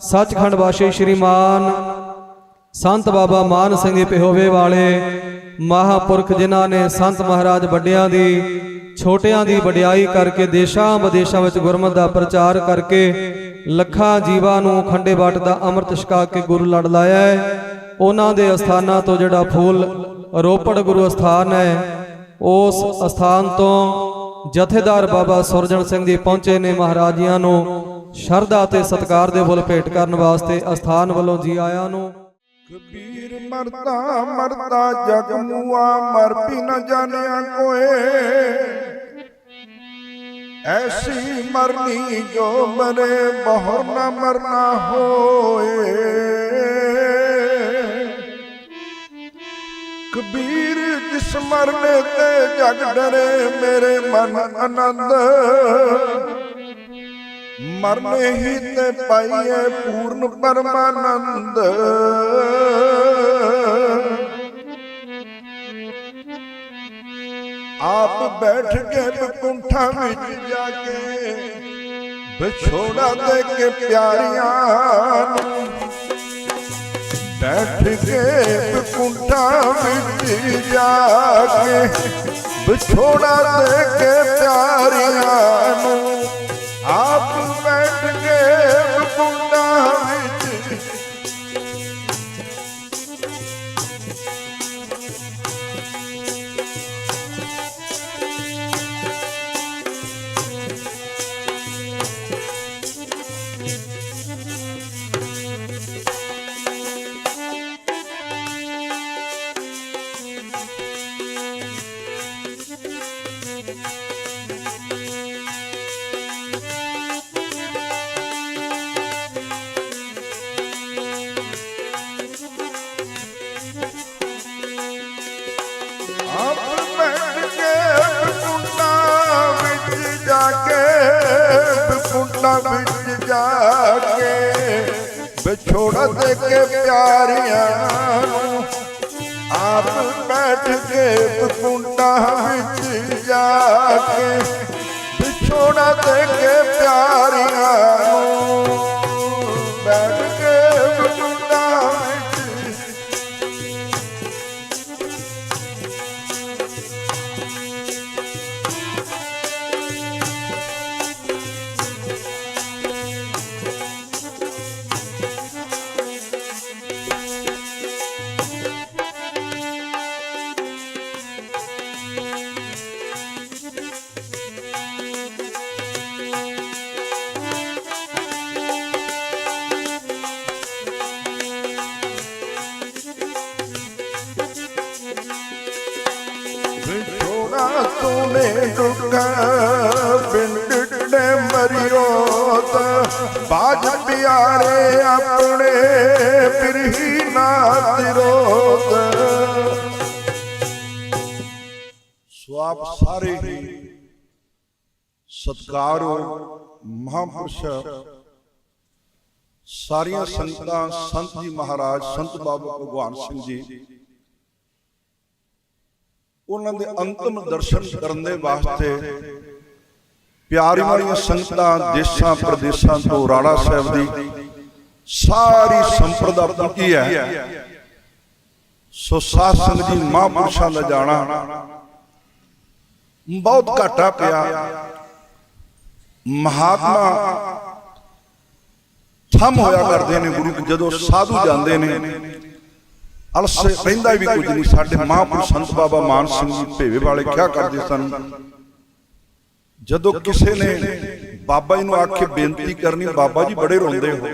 ਸੱਚਖੰਡ ਵਾਸੀ ਸ਼੍ਰੀਮਾਨ ਸੰਤ ਬਾਬਾ ਮਾਨ ਸਿੰਘ ਪਿਹੋਵੇ ਵਾਲੇ ਮਹਾਪੁਰਖ ਜਿਨ੍ਹਾਂ ਨੇ ਸੰਤ ਮਹਾਰਾਜ ਵੱਡਿਆਂ ਦੀ, ਛੋਟਿਆਂ ਦੀ ਵਡਿਆਈ ਕਰਕੇ ਦੇਸ਼ਾਂ ਵਿਦੇਸ਼ਾਂ ਵਿੱਚ ਗੁਰਮਤਿ ਦਾ ਪ੍ਰਚਾਰ ਕਰਕੇ ਲੱਖਾਂ ਜੀਵਾਂ ਨੂੰ ਖੰਡੇ ਬਾਟ ਦਾ ਅੰਮ੍ਰਿਤ ਛਕਾ ਕੇ ਗੁਰੂ ਲੜ ਲਾਇਆ ਹੈ। ਉਹਨਾਂ ਦੇ ਅਸਥਾਨਾਂ ਤੋਂ ਜਿਹੜਾ ਫੂਲ ਰੋਪੜ ਗੁਰੂ ਅਸਥਾਨ ਹੈ, ਉਸ ਅਸਥਾਨ ਤੋਂ ਜਥੇਦਾਰ ਬਾਬਾ ਸੁਰਜਣ ਸਿੰਘ ਜੀ ਪਹੁੰਚੇ ਨੇ ਮਹਾਰਾਜੀਆਂ ਨੂੰ। ਸ਼ਰਧਾ ਤੇ ਸਤਿਕਾਰ ਦੇ ਫੁੱਲ ਭੇਟ ਕਰਨ ਵਾਸਤੇ ਅਸਥਾਨ ਵੱਲੋਂ ਜੀ ਆਇਆਂ ਨੂੰ। ਕਬੀਰ ਮਰਦਾ ਮਰਦਾ ਜਗ ਮੂਆ, ਮਰ ਵੀ ਨਾ ਜਾਣਿਆ ਕੋਏ। ਐਸੀ ਮਰਨੀ ਜੋ ਮਰੇ ਬਹੁਰ ਨ ਮਰਨਾ ਹੋਏ। ਕਬੀਰ ਜਿਸ ਮਰਨੇ ਤੇ ਜਗ ਡਰੇ ਮੇਰੇ ਮਨ ਆਨੰਦ। ਮਰਨੇ ਹੀ ਤੇ ਪਾਈਏ ਪੂਰਨ ਪਰਮਾਨੰਦ। ਆਪ ਬੈਠ ਕੇ ਬਕੁੰਠਾਂ ਵਿੱਚ ਜਾ ਕੇ ਵਿਛੋੜਾ ਦੇ ਕੇ ਪਿਆਰੀਆਂ ਨੂੰ ਬੈਠ ਕੇ ਬਕੁੰਠਾਂ ਵਿੱਚ ਜਾ ਕੇ ਵਿਛੋੜਾ ਦੇ ਕੇ ਪਿਆਰੀਆਂ ਨੂੰ ਬਕੁੰਡਾ ਵਿੱਚ ਜਾ ਕੇ ਵਿਛੋੜਾ ਦੇ ਕੇ ਪਿਆਰੀਆਂ ਨੂੰ। ਆਪ ਬੈਠ ਕੇ ਬਕੁੰਡਾ ਵਿੱਚ ਜਾ ਕੇ ਵਿਛੋੜਾ ਦੇ ਕੇ ਪਿਆਰੀਆਂ ਨੂੰ। ਵਿਛੋੜਾ ਆਪ ਸਾਰੇ ਹੀ ਸਤਿਕਾਰੋ ਮਹਾਂਪੁਰਸ਼ ਸਾਰੀਆਂ ਸੰਗਤਾਂ, ਸੰਤ ਜੀ ਮਹਾਰਾਜ, ਸੰਤ ਬਾਬਾ ਭਗਵਾਨ ਸਿੰਘ ਜੀ, ਉਹਨਾਂ ਦੇ ਅੰਤਮ ਦਰਸ਼ਨ ਕਰਨ ਦੇ ਵਾਸਤੇ ਪਿਆਰੀ ਵਾਲੀਆਂ ਸੰਗਤਾਂ ਦੇਸ਼ਾਂ, ਪ੍ਰਦੇਸ਼ਾਂ ਤੋਂ ਰਾਣਾ ਸਾਹਿਬ ਦੀ ਸਾਰੀ ਸੰਪਰਦਾ ਪਹੁੰਚੀ ਹੈ। ਸੋ ਸਾਧ ਸੰਗਤ ਜੀ ਮਹਾਂਪੁਰਸ਼ਾਂ ਦਾ ਜਾਣਾ ਬਹੁਤ ਘਾਟਾ ਪਿਆ। ਮਹਾਤਮਾ ਥਮ ਹੋਇਆ ਕਰਦੇ ਨੇ ਗੁਰੂ ਜਦੋਂ ਸਾਧੂ ਜਾਂਦੇ ਨੇ। ਅਲਸੇ ਰਹਿੰਦਾ ਵੀ ਕੁਝ ਨਹੀਂ। ਸਾਡੇ ਮਹਾਂਪੁਰਸ਼ ਸੰਤ ਬਾਬਾ ਮਾਨ ਸਿੰਘ ਜੀ ਭੇਵੇ ਵਾਲੇ ਕਿਹਾ ਕਰਦੇ ਸਨ? ਜਦੋਂ ਕਿਸੇ ਨੇ ਬਾਬਾ ਜੀ ਨੂੰ ਆਖੇ ਬੇਨਤੀ ਕਰਨੀ, ਬਾਬਾ ਜੀ ਬੜੇ ਰੋਂਦੇ ਹੋ।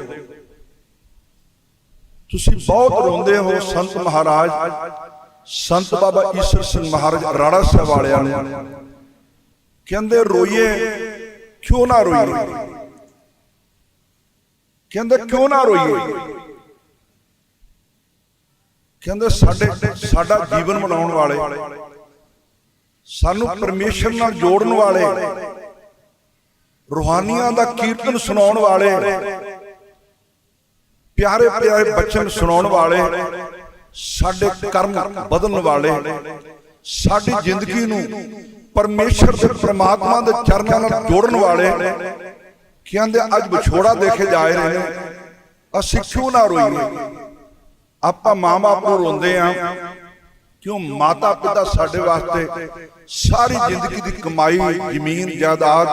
ਤੁਸੀਂ ਬਹੁਤ ਰੋਂਦੇ ਹੋ ਸੰਤ ਮਹਾਰਾਜ। ਸੰਤ ਬਾਬਾ ਈਸ਼ਰ ਸਿੰਘ ਮਹਾਰਾਜ ਰਾਣਾ ਸਾਹਿਬ ਵਾਲਿਆਂ ਨੂੰ ਕਹਿੰਦੇ ਰੋਈਏ, ਕਿਉਂ ਨਾ ਰੋਈਏ? ਕਹਿੰਦੇ ਕਿਉਂ ਨਾ ਰੋਈਏ? ਕਹਿੰਦੇ ਸਾਡੇ ਸਾਡਾ ਜੀਵਨ ਬਣਾਉਣ ਵਾਲੇ, ਸਾਨੂੰ ਪਰਮੇਸ਼ਰ ਨਾਲ ਜੋੜਨ ਵਾਲੇ, ਰੂਹਾਨੀਆਂ ਦਾ ਕੀਰਤਨ ਸੁਣਾਉਣ ਵਾਲੇ, ਪਿਆਰੇ ਪਿਆਰੇ ਬਚਨ ਸੁਣਾਉਣ ਵਾਲੇ ਸਾਡੇ ਕਰਮ ਬਦਲਣ ਵਾਲੇ, ਸਾਡੀ ਜ਼ਿੰਦਗੀ ਨੂੰ ਪਰਮੇਸ਼ਰ ਦੇ ਪ੍ਰਮਾਤਮਾ ਦੇ ਚਰਨਾਂ ਨਾਲ ਜੋੜਨ ਵਾਲੇ ਕਹਿੰਦੇ ਅੱਜ ਵਿਛੋੜਾ ਦੇਖੇ ਜਾ ਰਹੇ ਨੇ। ਅਸੀਂ ਕਿਉਂ ਨਾ ਰੋਈਏ? ਆਪਾਂ ਮਾਂ-ਬਾਪ ਨੂੰ ਰੋਂਦੇ ਆ। ਕਿਉਂ ਮਾਤਾ ਪਿਤਾ ਸਾਡੇ ਵਾਸਤੇ ਸਾਰੀ ਜ਼ਿੰਦਗੀ ਦੀ ਕਮਾਈ, ਜ਼ਮੀਨ, ਜਾਇਦਾਦ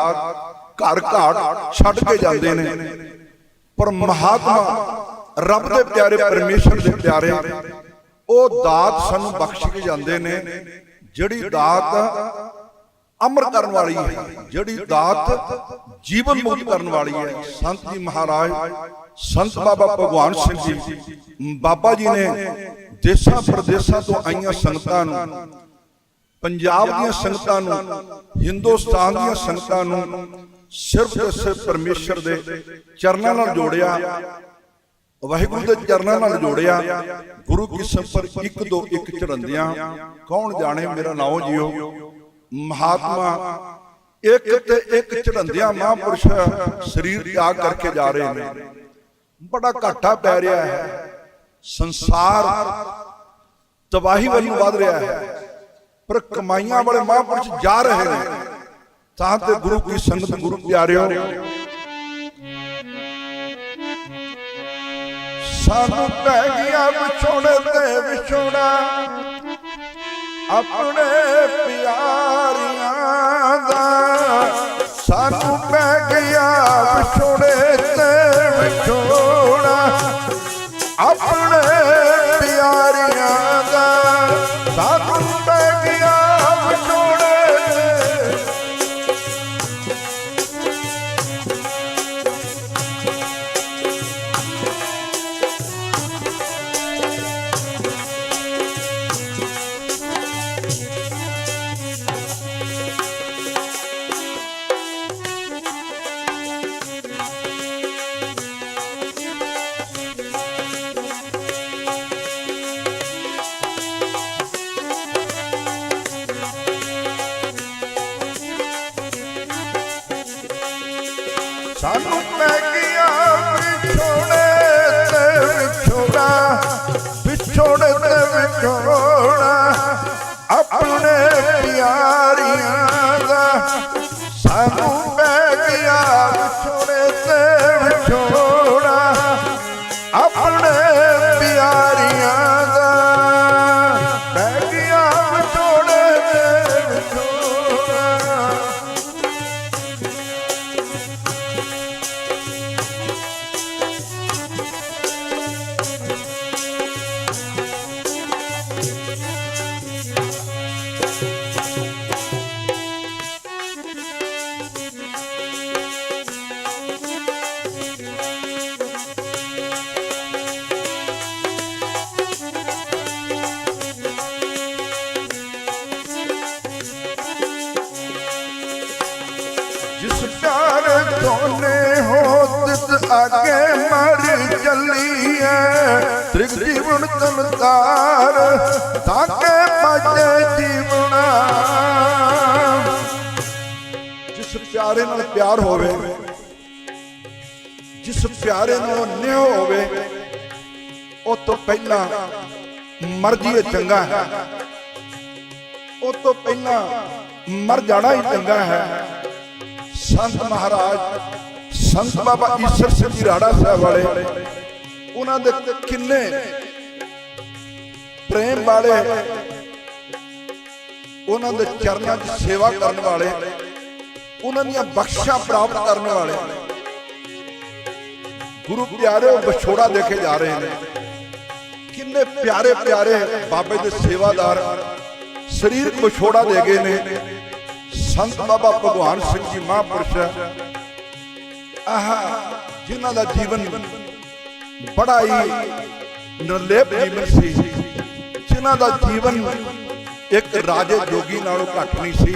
ਘਰ ਘਾਟ ਛੱਡ ਕੇ ਜਾਂਦੇ ਨੇ। ਪਰ ਮਹਾਤਮਾ ਰੱਬ ਦੇ ਪਿਆਰੇ, ਪਰਮੇਸ਼ਰ ਦੇ ਪਿਆਰੇ ਉਹ ਦਾਤ ਸਾਨੂੰ ਬਖਸ਼ ਕੇ ਜਾਂਦੇ ਨੇ। ਜਿਹੜੀ ਦਾਤ ਅਮਰ ਕਰਨ ਵਾਲੀ ਹੈ, ਜਿਹੜੀ ਦਾਤ ਜੀਵਨ ਮੁਕਤ ਕਰਨ ਵਾਲੀ ਹੈ। ਸੰਤ ਜੀ ਮਹਾਰਾਜ, ਸੰਤ ਬਾਬਾ ਭਗਵਾਨ ਸਿੰਘ ਜੀ, ਬਾਬਾ ਜੀ ਨੇ ਦੇਸ਼ਾਂ ਪ੍ਰਦੇਸ਼ਾਂ ਤੋਂ ਆਈਆਂ ਸੰਗਤਾਂ ਨੂੰ, ਪੰਜਾਬ ਦੀਆਂ ਸੰਗਤਾਂ ਨੂੰ, ਹਿੰਦੁਸਤਾਨ ਦੀਆਂ ਸੰਗਤਾਂ ਨੂੰ ਸਿਰਫ ਤੇ ਸਿਰਫ ਪਰਮੇਸ਼ਰ ਦੇ ਚਰਨਾਂ ਨਾਲ ਜੋੜਿਆ। ਵਾਹਿਗੁਰੂ ਦੇ ਚਰਨਾਂ ਨਾਲ ਜੋੜਿਆ, ਗੁਰੂ ਕੀ ਸੰਪਰ ਇੱਕ ਦੋ ਇੱਕ ਚੜੰਦਿਆਂ ਕੌਣ ਜਾਣੇ ਮੇਰਾ ਨਾਮ ਜਿਓ? ਮਹਾਤਮਾ, ਇੱਕ ਤੇ ਇੱਕ ਚੜੰਦਿਆਂ ਮਹਾਂਪੁਰਸ਼ ਸਰੀਰ ਤਿਆਗ ਕਰਕੇ ਜਾ ਰਹੇ ਨੇ। ਬੜਾ ਘਾਟਾ ਪੈ ਰਿਹਾ ਹੈ। ਸੰਸਾਰ ਤਬਾਹੀ ਵੱਲ ਨੂੰ ਵਧ ਰਿਹਾ ਹੈ। ਪਰ ਕਮਾਈਆਂ ਵਾਲੇ ਮਹਾਂਪੁਰਸ਼ ਜਾ ਰਹੇ ਨੇ। ਤਾਂ ਤੇ ਗੁਰੂ ਕੀ ਸੰਗਤ ਗੁਰੂ ਪਿਆਰਿਓ ਸਾਨੂੰ ਪੈ ਗਿਆ ਵਿਛੋੜੇ ਤੇ ਵਿਛੋੜਾ। ਆਪਣੇ ਪਿਆਰਿਆਂ ਦਾ ਸਾਨੂੰ ਪੈ ਗਿਆ ਸਾਨੂੰ ਪੈ ਗਿਆ ਵਿਛੋੜੇ ਤੇ ਵਿਛੋੜਾ ਵਿਛੋੜੇ ਤੇ ਵਿਛੋੜਾ। ਜੀਵਨ ਤਨਤਾਰ ਤਾਕੇ ਪਾਜੇ ਜਿਸ ਪਿਆਰੇ ਨਾਲ ਪਿਆਰ ਹੋਵੇ, ਜਿਸ ਪਿਆਰੇ ਨਾਲ ਨਿਉ ਹੋਵੇ, ਉਹ ਤੋਂ ਪਹਿਲਾਂ ਮਰਜ਼ੀ ਇਹ ਚੰਗਾ ਹੈ। ਉਹ ਤੋਂ ਪਹਿਲਾਂ ਮਰ ਜਾਣਾ ਹੀ ਚੰਗਾ ਹੈ। ਸੰਤ ਮਹਾਰਾਜ, ਸੰਤ ਬਾਬਾ ਈਸ਼ਰ ਸਿੰਘ ਰਾੜਾ ਸਾਹਿਬ ਵਾਲੇ, ਉਹਨਾਂ ਦੇ ਕਿੰਨੇ ਪ੍ਰੇਮ ਵਾਲੇ ਉਹਨਾਂ ਦੇ ਚਰਨਾਂ 'ਚ ਸੇਵਾ ਕਰਨ ਵਾਲੇ, ਉਹਨਾਂ ਦੀਆਂ ਬਖਸ਼ਾਂ ਪ੍ਰਾਪਤ ਕਰਨ ਵਾਲੇ। ਗੁਰੂ ਪਿਆਰੇ ਵਿਛੋੜਾ ਦੇ ਕੇ ਜਾ ਰਹੇ ਨੇ। ਕਿੰਨੇ ਪਿਆਰੇ ਪਿਆਰੇ ਬਾਬੇ ਦੇ ਸੇਵਾਦਾਰ ਸਰੀਰਕ ਵਿਛੋੜਾ ਦੇ ਗਏ ਨੇ। ਸੰਤ ਬਾਬਾ ਭਗਵਾਨ ਸਿੰਘ ਜੀ ਮਹਾਂਪੁਰਸ਼ ਆਹ, ਜਿਨ੍ਹਾਂ ਦਾ ਜੀਵਨ ਬੜਾ ਹੀ ਨਿਰਲੇਪ ਜੀਵਨ ਸੀ। ਜਿਨ੍ਹਾਂ ਦਾ ਜੀਵਨ ਇੱਕ ਰਾਜੇ ਜੋਗੀ ਨਾਲੋਂ ਘੱਟ ਨਹੀਂ ਸੀ।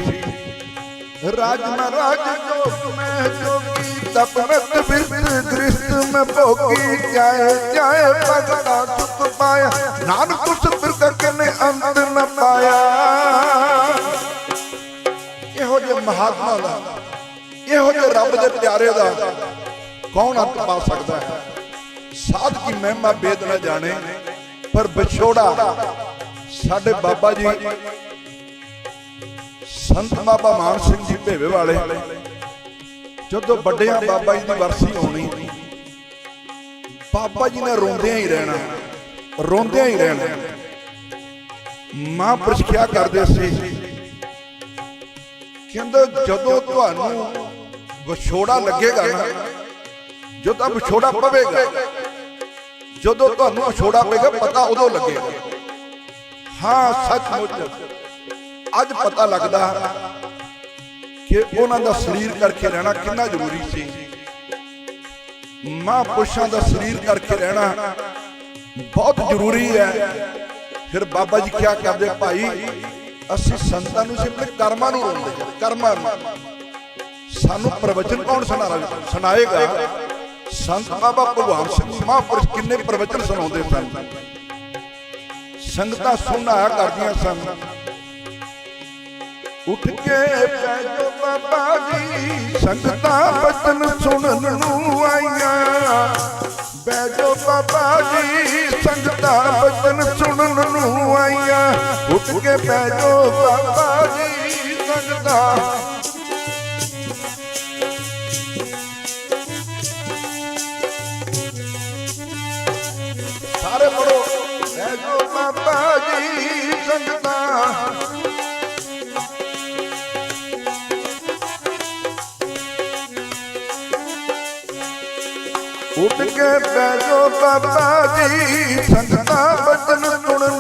ਰਾਜ ਮਹਾਰਾਜ ਜੋ ਮੈਂ ਜੋਗੀ ਤਪਨਤ ਬਿਰਤ ਦ੍ਰਿਸ਼ਟ ਮੈਂ ਭੋਗੀ, ਜਾਏ ਜਾਏ ਭਗਤਾ ਸੁਖ ਪਾਇਆ। ਨਾਨਕ ਉਸ ਫਿਰ ਨੇ ਅੰਤ ਨ ਪਾਇਆ। ਇਹੋ ਜਿਹੇ ਮਹਾਤਮਾ ਦਾ, ਇਹੋ ਜਿਹੇ ਰੱਬ ਦੇ ਪਿਆਰੇ ਦਾ ਕੌਣ ਅੰਤ ਪਾ ਸਕਦਾ ਹੈ? ਸਾਧ ਕੀ ਮਹਿਮਾ ਬੇਦ ਨਾ ਜਾਣੇ, ਪਰ ਵਿਛੋੜਾ ਸਾਡੇ ਬਾਬਾ ਜੀ, ਸੰਤ ਬਾਬਾ ਮਾਨ ਸਿੰਘ ਜੀ ਭੇਵੇ ਵਾਲੇ, ਜਦੋਂ ਵੱਡਿਆਂ ਬਾਬਾ ਜੀ ਦੀ ਵਰਸੀ ਹੋਣੀ, ਬਾਬਾ ਜੀ ਨੇ ਰੋਂਦਿਆਂ ਹੀ ਰਹਿਣਾ, ਰੋਂਦਿਆਂ ਹੀ ਰਹਿਣਾ। ਮਹਾਂਪੁਰਸ਼ ਕਿਹਾ ਕਰਦੇ ਸੀ। ਕਹਿੰਦੇ ਜਦੋਂ ਤੁਹਾਨੂੰ ਵਿਛੋੜਾ ਲੱਗੇਗਾ ਨਾ, ਜਦੋਂ ਵਿਛੋੜਾ ਪਵੇਗਾ, ਜਦੋਂ ਤੁਹਾਨੂੰ ਵਿਛੋੜਾ ਪਵੇਗਾ, ਪਤਾ ਉਦੋਂ ਲੱਗੇਗਾ। ਹਾਂ ਸੱਚਮੁੱਚ। ਅੱਜ ਪਤਾ ਲੱਗਦਾ ਕਿ ਉਹਨਾਂ ਦਾ ਸਰੀਰ ਕਰਕੇ ਰਹਿਣਾ ਕਿੰਨਾ ਜ਼ਰੂਰੀ ਸੀ। ਮਹਾਂਪੁਰਸ਼ਾਂ ਦਾ ਸਰੀਰ ਕਰਕੇ ਰਹਿਣਾ ਬਹੁਤ ਜ਼ਰੂਰੀ ਹੈ। ਫਿਰ ਬਾਬਾ ਜੀ ਕਿਹਾ ਕਰਦੇ ਭਾਈ ਅਸੀਂ ਸੰਤਾਂ ਨੂੰ ਸਿਰਫ ਕਰਮਾਂ ਨੂੰ ਰੋਂਦੇ ਹਾਂ, ਕਰਮਾਂ ਨੂੰ। ਸਾਨੂੰ ਪ੍ਰਵਚਨ ਕੌਣ ਸੁਣਾ ਸੁਣਾਏਗਾ? ਸੰਤ ਬਾਬਾ ਭਗਵਾਨ ਸਿੰਘ ਮਹਾਂਪੁਰਸ਼ ਕਿੰਨੇ ਪ੍ਰਵਚਨ ਸੁਣਾਉਂਦੇ ਸਨ। ਸੰਗਤਾਂ ਸੁਣਾਇਆ ਕਰਦੀਆਂ ਸਨ। ਉੱਠ ਕੇ ਪੈ ਜੋ ਬਾਬਾ ਜੀ। ਸੰਗਤਾਂ ਬਚਨ ਸੁਣਨ ਨੂੰ ਆਈਆਂ। ਬੈਜੋ ਬਾਬਾ ਜੀ। ਸੰਗਤਾਂ ਬਚਨ ਸੁਣਨ ਨੂੰ ਆਈਆਂ। ਉੱਠ ਕੇ ਬੈਜੋ ਬਾਬਾ ਜੀ। ਸੰਗਤਾਂ ਉੱਠ ਕੇ ਬੈਜੋ ਬਾਬਾ ਜੀ ਸੰਗਤਾਂ ਬਚਨ ਸੁਣਨ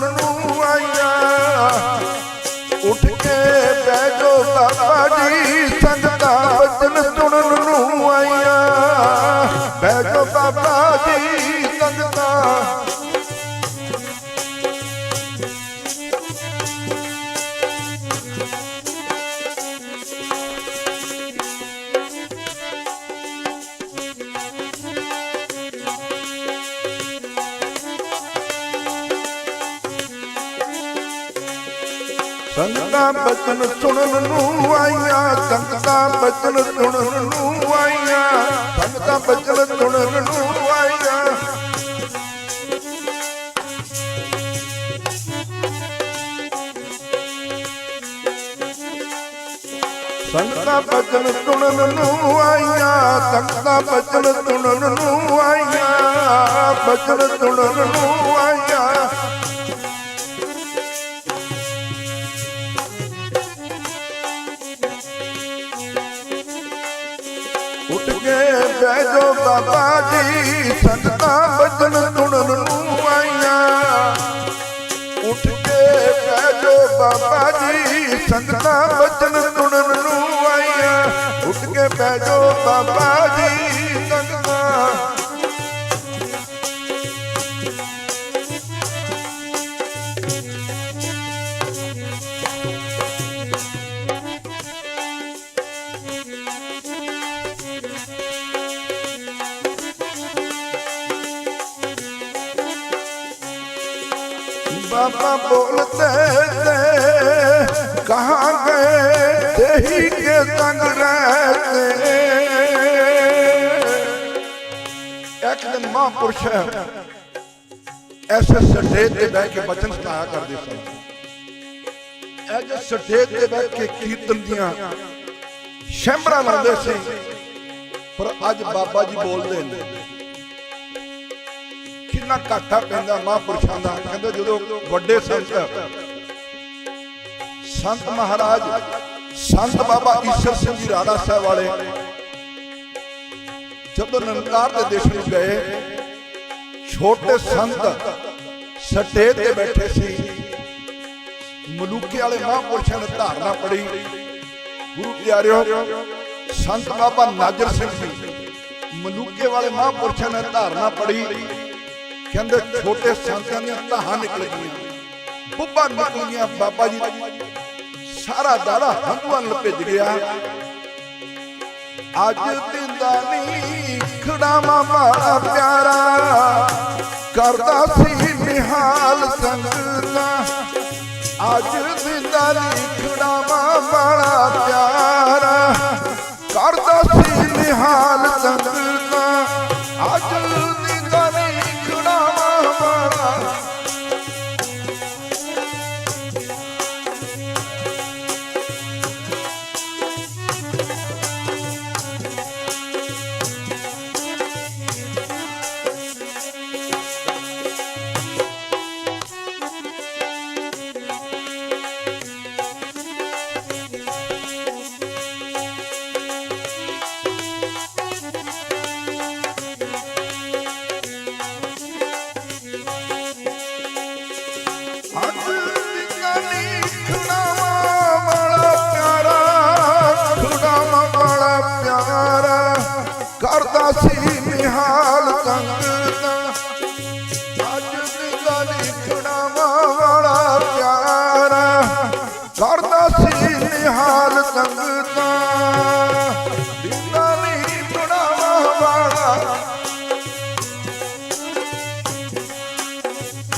ਬਚਨ ਸੁਣਨ ਨੂੰ ਆਈਆਂ ਸੰਗਤਾਂ ਬਚਨ ਸੁਣਨ ਨੂੰ ਆਈਆਂ ਸੰਗਤਾਂ ਬਚਨ ਸੁਣਨ ਨੂੰ ਆਈਆਂ ਸੰਗਤਾਂ ਬਚਨ ਸੁਣਨ ਨੂੰ ਆਈਆਂ ਸੰਗਤਾਂ ਬਚਨ ਸੁਣਨ ਨੂੰ ਆਈਆਂ ਬਚਨ ਸੁਣਨ ਨੂੰ ਆਈਆਂ ਬਹਿ ਜਾਓ ਬਾਬਾ ਜੀ ਸੰਗਤਾਂ ਬਚਨ ਸੁਣਨ ਨੂੰ ਆਈਆਂ। ਉੱਠ ਕੇ ਬਹਿ ਜਾਓ ਬਾਬਾ ਜੀ ਸੰਗਤਾਂ ਬਚਨ ਸੁਣਨ ਨੂੰ ਆਈਆਂ। ਉੱਠ ਕੇ ਬਹਿ ਬਾਬਾ गए देही के संग रहते ਇੱਕ ਦਿਨ ਮਹਾਂਪੁਰਸ਼ ਐਸੇ ਸਟੇਜ ਤੇ ਬਹਿ ਕੇ ਬਚਨ ਸੁਣਾਇਆ ਕਰਦੇ ਸਨ ਐਸੇ ਸਟੇਜ ਤੇ ਬਹਿ ਕੇ ਕੀਰਤਨ ਦੀਆਂ ਸ਼ੈਂਬਰਾਂ ਲਾਉਂਦੇ ਸੀ ਪਰ ਅੱਜ ਬਾਬਾ ਜੀ ਬੋਲਦੇ ਨੇ ਕਿੰਨਾ ਘਾਟਾ ਪੈਂਦਾ ਮਹਾਂਪੁਰਸ਼ਾਂ ਦਾ ਕਹਿੰਦੇ ਜਦੋਂ ਵੱਡੇ ਸੰਤ ਸੰਤ ਮਹਾਰਾਜ ਸੰਤ ਬਾਬਾ ਈਸ਼ਰ ਸਿੰਘ ਜੀ ਰਾਣਾ ਸਾਹਿਬ ਵਾਲੇ ਜਦੋਂ ਨਨਕਾਰ ਦੇ ਦੇਸ਼ ਨੂੰ ਗਏ, ਛੋਟੇ ਸੰਤ ਸਟੇ ਤੇ ਬੈਠੇ ਸੀ। ਮਲੂਕੇ ਵਾਲੇ ਮਹਾਂਪੁਰਸ਼ਾਂ ਨੇ ਧਾਰਨਾ ਪੜੀ ਗੁਰੂ ਪਿਆਰਿਓ, ਸੰਤ ਬਾਬਾ ਨਾਜਰ ਸਿੰਘ ਜੀ ਮਲੂਕੇ ਵਾਲੇ ਮਹਾਂਪੁਰਸ਼ਾਂ ਨੇ ਧਾਰਨਾ ਪੜੀ ਕਹਿੰਦੇ, ਛੋਟੇ ਸੰਤਾਂ ਦੀਆਂ ਧਾਹਾਂ ਨਿਕਲ ਗਈਆਂ। ਬੁੱਬਾ ਨਿਕਲ ਗਈਆਂ ਬਾਬਾ ਜੀ। ਸਾਰਾ ਦਾੜਾ ਹੰਝੂਆਂ ਨਾਲ ਭਿੱਜ ਗਿਆ। ਅੱਜ ਦਿੰਦਾ ਨਹੀਂ ਖੜਾਵਾ ਮਾੜਾ ਪਿਆਰਾ। ਕਰਦਾ ਸੀ ਨਿਹਾਲ ਸੰਗਤਾ ਅੱਜ ਦਿੰਦਾ ਨਹੀਂ ਖੜਾਵਾ ਮਾੜਾ ਪਿਆਰਾ। ਕਰਦਾ ਸੀ ਨਿਹਾਲ ਸੰਗਤਾ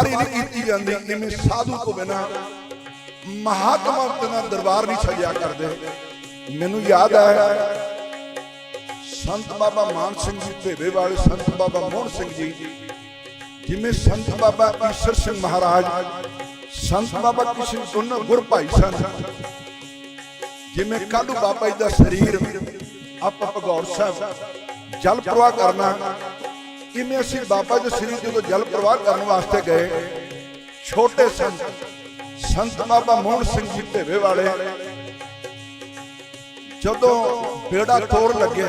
ਸਵਾਰੀ ਨਹੀਂ ਕੀਤੀ ਜਾਂਦੀ ਇਵੇਂ ਸਾਧੂ ਤੋਂ ਬਿਨਾ ਮਹਾਤਮਾ ਬਿਨਾ ਦਰਬਾਰ ਨਹੀਂ ਸਜਿਆ ਕਰਦੇ। ਮੈਨੂੰ ਯਾਦ ਆਇਆ ਸੰਤ ਬਾਬਾ ਮਾਨ ਸਿੰਘ ਜੀ ਭੇਵੇ ਵਾਲੇ ਸੰਤ ਬਾਬਾ ਮੋਹਨ ਸਿੰਘ ਜੀ, ਜਿਵੇਂ ਸੰਤ ਬਾਬਾ ਈਸ਼ਰ ਸਿੰਘ ਮਹਾਰਾਜ, ਸੰਤ ਬਾਬਾ ਕਿਸ਼ਨ ਉਹਨਾਂ ਗੁਰ ਭਾਈ ਸਨ। ਜਿਵੇਂ ਕੱਲ ਬਾਬਾ ਜੀ ਦਾ ਸਰੀਰ, ਆਪਾਂ ਭਗੌਰ ਸਾਹਿਬ ਜਲ ਪ੍ਰਵਾਹ ਕਰਨਾ ਕਿਵੇਂ ਅਸੀਂ ਬਾਬਾ ਜੀ ਸ੍ਰੀ ਸਰੀਰ ਜਦੋਂ ਜਲ ਪ੍ਰਵਾਹ ਕਰਨ ਵਾਸਤੇ ਗਏ? ਛੋਟੇ ਸੰਤ ਸੰਤ ਬਾਬਾ ਮੋਹਨ ਸਿੰਘ ਜੀ ਭੇਵੇ ਵਾਲੇ। ਜਦੋਂ ਬੇੜਾ ਤੋੜ ਲੱਗੇ,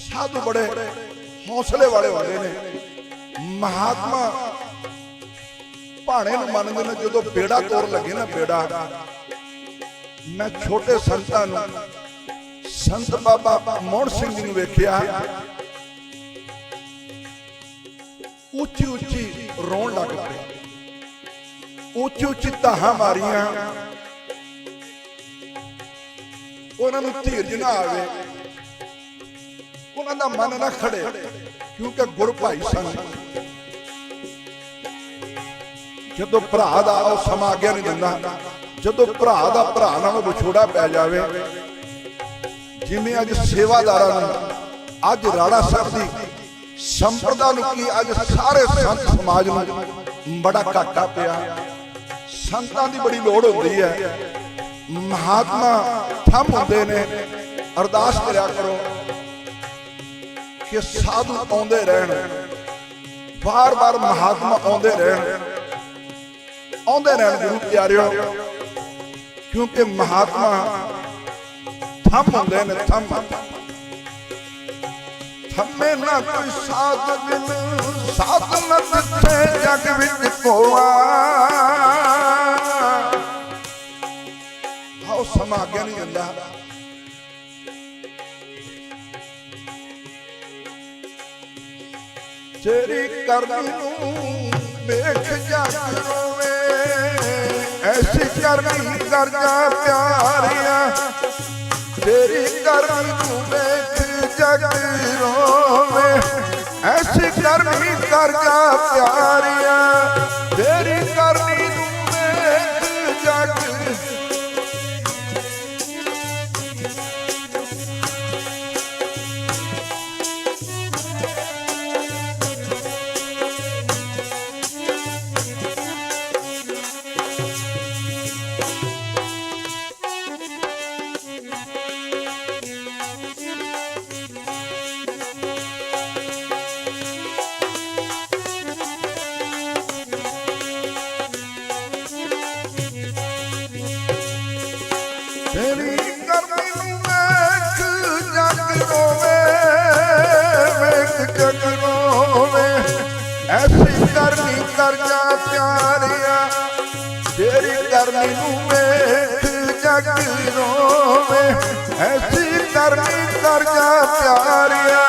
ਸਾਧੂ ਬੜੇ ਹੌਸਲੇ ਵਾਲੇ ਹੁੰਦੇ ਨੇ। ਮਹਾਤਮਾ ਭਾਣੇ ਨੂੰ ਮੰਨਦੇ ਨੇ, ਜਦੋਂ ਬੇੜਾ ਤੋੜ ਲੱਗੇ ਨਾ ਬੇੜਾ, ਮੈਂ ਛੋਟੇ ਸੰਤਾਂ ਨੂੰ ਸੰਤ ਬਾਬਾ ਮੋਹਨ ਸਿੰਘ ਜੀ ਨੂੰ ਵੇਖਿਆ। ਉੱਚੀ ਉੱਚੀ ਰੋਣ ਲੱਗ ਪਏ। ਉੱਚੀ ਉੱਚੀ ਤਾਹਾਂ ਮਾਰੀਆਂ। ਉਹਨਾਂ ਨੂੰ ਧੀਰਜ ਨਾ ਆਵੇ। ਉਹਨਾਂ ਦਾ ਮਨ ਨਾ ਖੜੇ, ਕਿਉਂਕਿ ਗੁਰ ਭਾਈ ਸਨ। ਜਦੋਂ ਭਰਾ ਦਾ ਉਹ ਸਮਾਂ ਅੱਗੇ ਨਹੀਂ ਦਿੰਦਾ, ਜਦੋਂ ਭਰਾ ਦਾ ਭਰਾ ਨਾਲ ਵਿਛੋੜਾ ਪੈ ਜਾਵੇ, ਜਿਵੇਂ ਅੱਜ ਸੇਵਾਦਾਰਾਂ ਨੂੰ ਅੱਜ ਰਾੜਾ ਸਾਹਿਬ ਦੀ ਸੰਪਰਦਾ ਨੂੰ ਕੀ ਅੱਜ ਸਾਰੇ ਸੰਤ ਸਮਾਜ ਨੂੰ ਬੜਾ ਘਾਟਾ ਪਿਆ। ਸੰਤਾਂ ਦੀ ਬੜੀ ਲੋੜ ਹੁੰਦੀ ਹੈ। ਮਹਾਤਮਾ ਥੰਮ ਹੁੰਦੇ ਨੇ। ਅਰਦਾਸ ਕਰਿਆ ਕਰੋ ਕਿ ਸਾਧੂ ਆਉਂਦੇ ਰਹਿਣ। ਬਾਰ-ਬਾਰ ਮਹਾਤਮਾ ਆਉਂਦੇ ਰਹਿਣ। ਆਉਂਦੇ ਰਹਿਣ ਗੁਰੂ ਪਿਆਰਿਓ, ਕਿਉਂਕਿ ਮਹਾਤਮਾ ਥੰਮ ਹੁੰਦੇ ਨੇ, ਥੰਮ। ਥੰਮੇ ਨਾ ਕੋਈ ਸਾਧ ਦਿਨ ਸਾਧ ਨਾ ਦਿੱਤੇ ਜਗ ਵਿੱਚ ਕੋਆ ਆਓ ਸਮਾਂ ਅੱਗੇ ਨਹੀਂ ਜਾਂਦਾ ਤੇਰੀ ਕਰਨੀ ਨੂੰ ਵੇਖ ਜਗ ਰੋਵੇ, ਐਸੀ ਕਰਨੀ ਕਰ ਪਿਆਰਿਆ। ਤੇਰੀ ਕਰਨੀ ਨੂੰ ਵੇਖ ਜਗ ਰੋਵੇ। ਐਸੀ ਕਰਨੀ ਕਰ ਜਾ ਪਿਆਰਿਆ ਤੇਰੀ ਕਰਨੀ ਰੋਵੇ ਐਸੀ ਕਰਨੀ ਕਰ ਜਾ ਪਿਆਰਿਆ।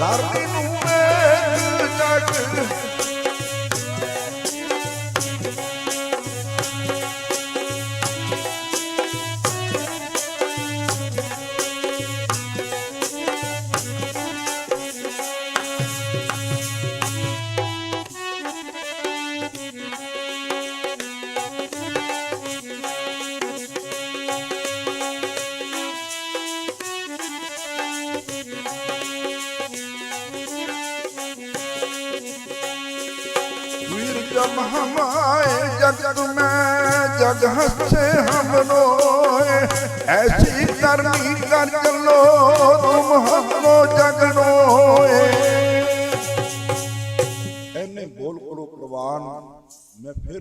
ਕਰਨੀ ਨੂੰ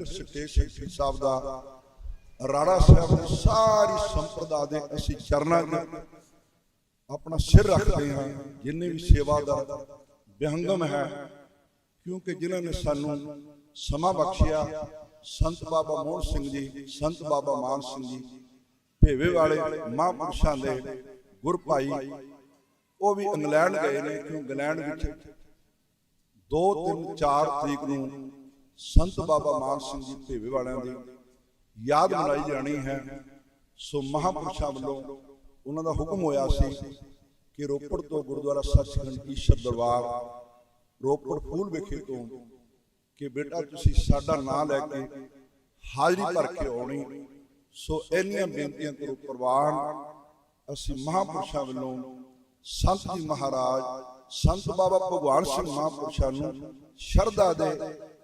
ਮੈਂ ਫਿਰ ਸਟੇਜ ਸਾਹਿਬ ਦਾ ਰਾੜਾ ਸਾਹਿਬ ਦੀ ਸਾਰੀ ਸੰਪਰਦਾ ਦੇ ਅਸੀਂ ਚਰਨਾਂ 'ਚ ਆਪਣਾ ਸਿਰ ਰੱਖਦੇ ਹਾਂ, ਜਿੰਨੇ ਵੀ ਸੇਵਾਦਾਰ ਵਿਹੰਗਮ ਹੈ, ਕਿਉਂਕਿ ਜਿਨ੍ਹਾਂ ਨੇ ਸਾਨੂੰ ਸਮਾਂ ਬਖਸ਼ਿਆ, ਸੰਤ ਬਾਬਾ ਮੋਹਨ ਸਿੰਘ ਜੀ, ਸੰਤ ਬਾਬਾ ਮਾਨ ਸਿੰਘ ਜੀ, ਭੇਵੇ ਵਾਲੇ ਮਹਾਂਪੁਰਸ਼ਾਂ ਦੇ ਗੁਰ ਭਾਈ, ਉਹ ਵੀ ਇੰਗਲੈਂਡ ਗਏ ਨੇ, ਕਿਉਂ ਇੰਗਲੈਂਡ ਵਿੱਚ 2 3 4 ਤਰੀਕ ਨੂੰ ਸੰਤ ਬਾਬਾ ਮਾਨ ਸਿੰਘ ਜੀ ਭੇਵੇ ਵਾਲਿਆਂ ਦੀ ਯਾਦ ਮਨਾਈ ਜਾਣੀ ਹੈ ਸੋ ਮਹਾਂਪੁਰਸ਼ਾਂ ਵੱਲੋਂ ਉਹਨਾਂ ਦਾ ਹੁਕਮ ਹੋਇਆ ਸੀ ਕਿ ਰੋਪੜ ਤੋਂ ਗੁਰਦੁਆਰਾ ਸੱਚਖੰਡ ਈਸ਼ਰ ਦਰਬਾਰ ਰੋਪੜ ਫੂਲ ਵਿਖੇ ਤੋਂ ਕਿ ਬੇਟਾ ਤੁਸੀਂ ਸਾਡਾ ਨਾਮ ਲੈ ਕੇ ਹਾਜ਼ਰੀ ਭਰ ਕੇ ਆਉਣੀ ਸੋ ਇੰਨੀਆਂ ਬੇਨਤੀਆਂ ਕਰੋ ਪ੍ਰਵਾਨ ਅਸੀਂ ਮਹਾਂਪੁਰਸ਼ਾਂ ਵੱਲੋਂ ਸੰਤ ਜੀ ਮਹਾਰਾਜ ਸੰਤ ਬਾਬਾ ਭਗਵਾਨ ਸਿੰਘ ਮਹਾਂਪੁਰਸ਼ਾਂ ਨੂੰ ਸ਼ਰਧਾ ਦੇ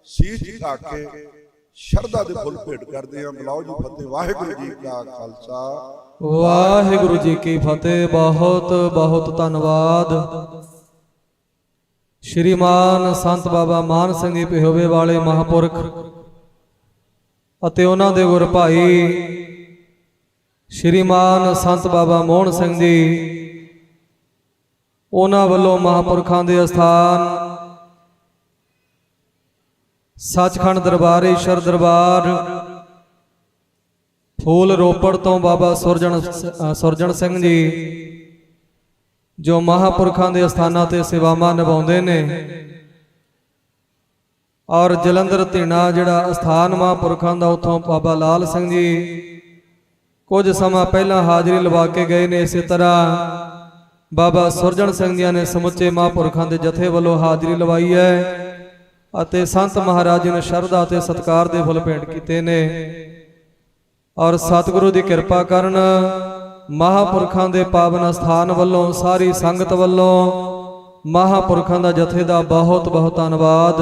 ਸੀਸ ਝੁਕਾ ਕੇ ਸ਼ਰਧਾ ਦੇ ਫੁੱਲ ਭੇਟ ਕਰਦੇ ਹਾਂ। ਬੁਲਾਓ ਜੀ, ਫਤਿਹ। ਵਾਹਿਗੁਰੂ ਜੀ ਕਾ ਖਾਲਸਾ। ਵਾਹਿਗੁਰੂ ਜੀ ਕੀ ਫਤਿਹ। ਬਹੁਤ ਬਹੁਤ ਧੰਨਵਾਦ। ਸ਼੍ਰੀਮਾਨ ਸੰਤ ਬਾਬਾ ਮਾਨ ਸਿੰਘ ਜੀ ਪਿਹੋਵੇ ਵਾਲੇ ਮਹਾਪੁਰਖ ਅਤੇ ਉਹਨਾਂ ਦੇ ਗੁਰ ਭਾਈ ਸ਼੍ਰੀਮਾਨ ਸੰਤ ਬਾਬਾ ਮੋਹਨ ਸਿੰਘ ਜੀ, ਉਹਨਾਂ ਵੱਲੋਂ ਮਹਾਪੁਰਖਾਂ ਦੇ ਅਸਥਾਨ ਸੱਚਖੰਡ ਦਰਬਾਰ, ਈਸ਼ਰ ਦਰਬਾਰ। ਫੂਲ ਰੋਪੜ ਤੋਂ ਬਾਬਾ ਸੁਰਜਣ ਸੁਰਜਣ ਸਿੰਘ ਜੀ, ਜੋ ਮਹਾਪੁਰਖਾਂ ਦੇ ਸਥਾਨਾਂ ਤੇ ਸੇਵਾਵਾਂ ਨਿਭਾਉਂਦੇ ਨੇ। ਔਰ ਜਲੰਧਰ ਧੀਣਾ ਜਿਹੜਾ ਅਸਥਾਨ ਮਹਾਪੁਰਖਾਂ ਦਾ ਉੱਥੋਂ ਬਾਬਾ ਲਾਲ ਸਿੰਘ ਜੀ, ਕੁਝ ਸਮਾਂ ਪਹਿਲਾਂ ਹਾਜ਼ਰੀ ਲਵਾ ਕੇ ਗਏ ਨੇ ਇਸੇ ਤਰ੍ਹਾਂ। ਬਾਬਾ ਸੁਰਜਣ ਸਿੰਘ ਜੀ ਨੇ ਸਮੁੱਚੇ ਮਹਾਪੁਰਖਾਂ ਦੇ ਜਥੇ ਵੱਲੋਂ ਹਾਜ਼ਰੀ ਲਵਾਈ ਹੈ। ਅਤੇ ਸੰਤ ਮਹਾਰਾਜ ਜੀ ਨੇ ਸ਼ਰਧਾ ਤੇ ਸਤਿਕਾਰ ਦੇ ਫੁੱਲ ਭੇਂਟ ਕੀਤੇ ਨੇ। ਔਰ ਸਤਿਗੁਰੂ ਦੀ ਕਿਰਪਾ ਕਰਨ ਮਹਾਪੁਰਖਾਂ ਦੇ ਪਾਵਨ ਸਥਾਨ ਵੱਲੋਂ, ਸਾਰੀ ਸੰਗਤ ਵੱਲੋਂ ਮਹਾਪੁਰਖਾਂ ਦਾ ਜਥੇ ਦਾ ਬਹੁਤ ਬਹੁਤ ਧੰਨਵਾਦ।